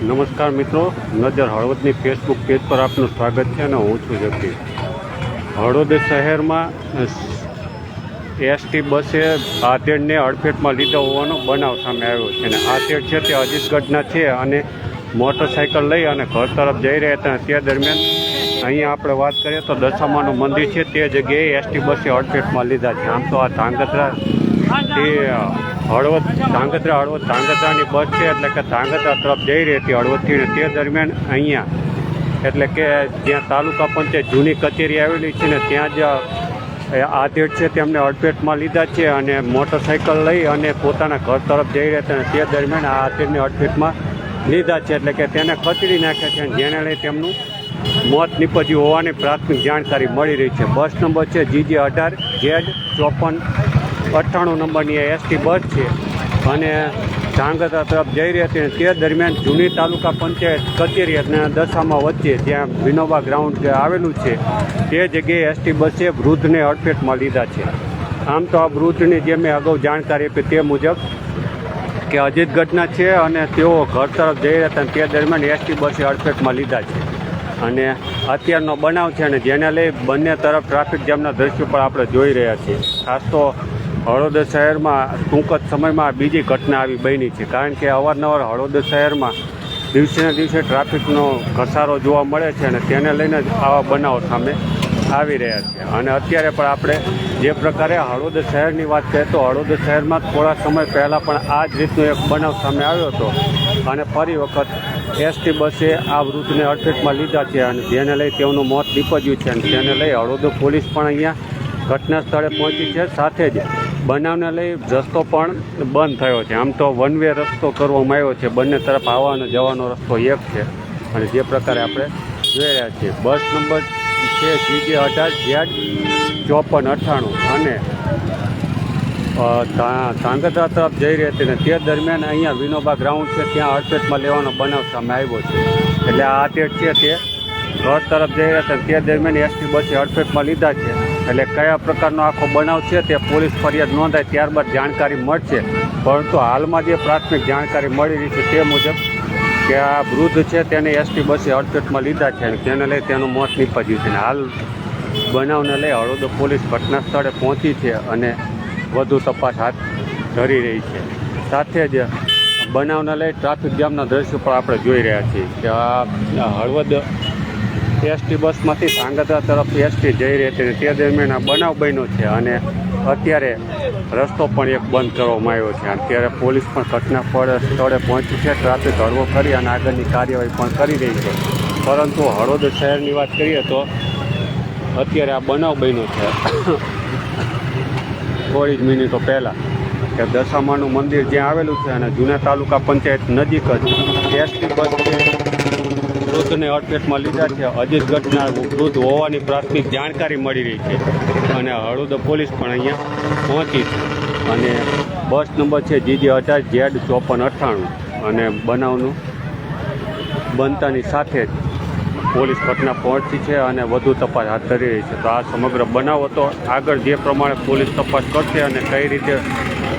નમસ્કાર મિત્રો, નજર હળવદની ફેસબુક પેજ પર આપનું સ્વાગત છે અને હું છું જગદીશ. હળવદ શહેરમાં એસટી બસે આધેડને અડફેટમાં લીધો હોવાનો બનાવ સામે આવ્યો છે અને આધેડ છે તે અજીતગઢના છે અને મોટરસાઇકલ લઈ અને ઘર તરફ જઈ રહ્યા હતા. તે દરમિયાન અહીંયા આપણે વાત કરીએ તો દશામાનું મંદિર છે, તે જગ્યાએ એસટી બસે અડફેટમાં લીધા છે. આમ તો આ ધાંગધ્રા, તે, હળવદ, ધાંગધ્રા, હળવદ ધાંગધ્રાની બસ છે, એટલે કે ધાંગધ્રા તરફ જઈ રહી હતી હળવદથી તે દરમિયાન અહીંયા. એટલે કે જ્યાં તાલુકા પંચાયત જૂની કચેરી આવેલી છે ને ત્યાં જ આધેડ છે તેમને અડફેટમાં લીધા છે અને મોટરસાઇકલ લઈ અને પોતાના ઘર તરફ જઈ રહ્યા હતા તે દરમિયાન આ આધેડને અડફેટમાં લીધા છે. એટલે કે તેને ખસેડી નાખ્યા છે જેને લઈ તેમનું મોત નીપજ્યું હોવાની પ્રાથમિક જાણકારી મળી રહી છે. બસ નંબર છે જીજે અઢાર ઝેડ ચોપન, અઠ્ઠાણું નંબરની એસટી બસ છે અને ધાંગધ્રા તરફ જઈ રહી હતી તે દરમિયાન જૂની તાલુકા પંચાયત કચેરી અને દશામાં વચ્ચે જ્યાં વિનોબા ગ્રાઉન્ડ આવેલું છે, તે જગ્યાએ એસટી બસે વૃદ્ધને અડફેટમાં લીધા છે. આમ તો આ વૃદ્ધની જે મેં અગાઉ જાણકારી આપી તે મુજબ કે અજીત ઘટના છે અને તેઓ ઘર તરફ જઈ રહ્યા હતા તે દરમિયાન એસટી બસે અડફેટમાં લીધા છે. અને અત્યારનો બનાવ છે અને જેને લઈ બંને તરફ ટ્રાફિક જામના દ્રશ્યો પણ આપણે જોઈ રહ્યા છીએ. ખાસ તો હળવદ શહેરમાં ટૂંક જ સમયમાં બીજી ઘટના આવી બની છે. કારણ કે અવારનવાર હળવદ શહેરમાં દિવસેને દિવસે ટ્રાફિકનો ઘસારો જોવા મળે છે અને તેને લઈને જ આવા બનાવો સામે આવી રહ્યા છે. અને અત્યારે પણ આપણે જે પ્રકારે હળવદ શહેરની વાત કરીએ તો હળવદ શહેરમાં થોડા સમય પહેલાં પણ આ જ રીતનો એક બનાવ સામે આવ્યો હતો. અને ફરી વખત એસટી બસે આ વૃદ્ધને અડફેટમાં લીધા છે અને જેને લઈ તેઓનું મોત નીપજ્યું છે અને તેને લઈ હળવદ પોલીસ પણ અહીંયા ઘટના સ્થળે પહોંચી છે. સાથે જ બનાવને લઈ રસ્તો પણ બંધ થયો છે. આમ તો વન વે રસ્તો કરવામાં આવ્યો છે. બંને તરફ આવવા અને જવાનો રસ્તો એક છે અને જે પ્રકારે આપણે જોઈ રહ્યા છીએ. બસ નંબર છે સીજે અઢાર ઝેડ ચોપન અઠ્ઠાણું અને ધાંગધ્રા તરફ જઈ રહી હતી ને તે દરમિયાન અહીંયા વિનોબા ગ્રાઉન્ડ છે, ત્યાં અડફેટમાં લેવાનો બનાવ સામે આવ્યો છે. એટલે આ આતેડ છે તે ઘર તરફ જઈ રહ્યા હતા તે દરમિયાન એસટી બસે અડફેટમાં લીધા છે. એટલે કયા પ્રકારનો આખો બનાવ છે તે પોલીસ ફરિયાદ નોંધાય ત્યારબાદ જાણકારી મળશે. પરંતુ હાલમાં જે પ્રાથમિક જાણકારી મળી રહી છે તે મુજબ કે આ વૃદ્ધ છે તેને એસટી બસે અડફેટમાં લીધા છે અને તેને લઈ તેનું મોત નીપજ્યું છે. અને હાલ બનાવને લઈ હળોદ પોલીસ ઘટના સ્થળે પહોંચી છે અને વધુ તપાસ હાથ ધરી રહી છે. સાથે જ બનાવને લઈ ટ્રાફિક જામના દ્રશ્યો પણ આપણે જોઈ રહ્યા છીએ કે આ હળવદ એસટી બસમાંથી ધાંગધ્રા તરફ એસટી જઈ રહી હતી તે દરમિયાન આ બનાવ બન્યો છે અને અત્યારે રસ્તો પણ એક બંધ કરવામાં આવ્યો છે. અત્યારે પોલીસ પણ ઘટના પર સ્થળે પહોંચી છે. ટ્રાફિક હળવો કરી અને આગળની કાર્યવાહી પણ કરી રહી છે. પરંતુ હળવદ શહેરની વાત કરીએ તો અત્યારે આ બનાવ બન્યો છે. થોડી જ મિનિટો પહેલાં કે દશામાનું મંદિર જ્યાં આવેલું છે અને જૂના તાલુકા પંચાયત નજીક જ એસટી બસ વૃદ્ધને અડફેટમાં લીધા છે. અજીતગઢના વૃદ્ધ હોવાની પ્રાથમિક જાણકારી મળી રહી છે. અને હળવદ પોલીસ પણ અહીંયા પહોંચી છે. અને બસ નંબર છે જીજે અઢાર ઝેડ ચોપન અઠ્ઠાણું. અને બનાવનું બનતાની સાથે જ પોલીસ ઘટના પહોંચી છે અને વધુ તપાસ હાથ ધરી રહી છે. તો આ સમગ્ર બનાવ હતો. આગળ જે પ્રમાણે પોલીસ તપાસ કરશે અને કઈ રીતે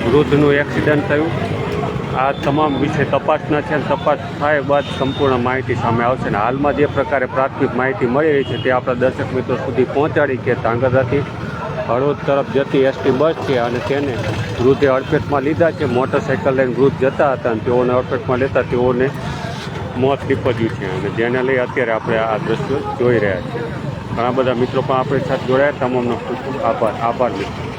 વૃદ્ધનું એક્સિડન્ટ થયું, આ તમામ વિશે તપાસના છે. તપાસ થાય બાદ સંપૂર્ણ માહિતી સામે આવશે અને હાલમાં જે પ્રકારે પ્રાથમિક માહિતી મળી રહી છે તે આપણા દર્શક મિત્રો સુધી પહોંચાડી કે ધાંગધ્રાથી હળવદ તરફ જતી એસટી બસ છે અને તેને વૃદ્ધે અડફેટમાં લીધા છે. મોટરસાઇકલ લઈને વૃદ્ધ જતા હતા અને તેઓને અડફેટમાં લેતા તેઓને મોત નીપજ્યું છે અને જેને લઈ અત્યારે આપણે આ દ્રશ્યો જોઈ રહ્યા છીએ. ઘણા બધા મિત્રો પણ આપણી સાથે જોડાયા તમામનો ખૂબ ખૂબ આભાર. આભાર મિત્રો.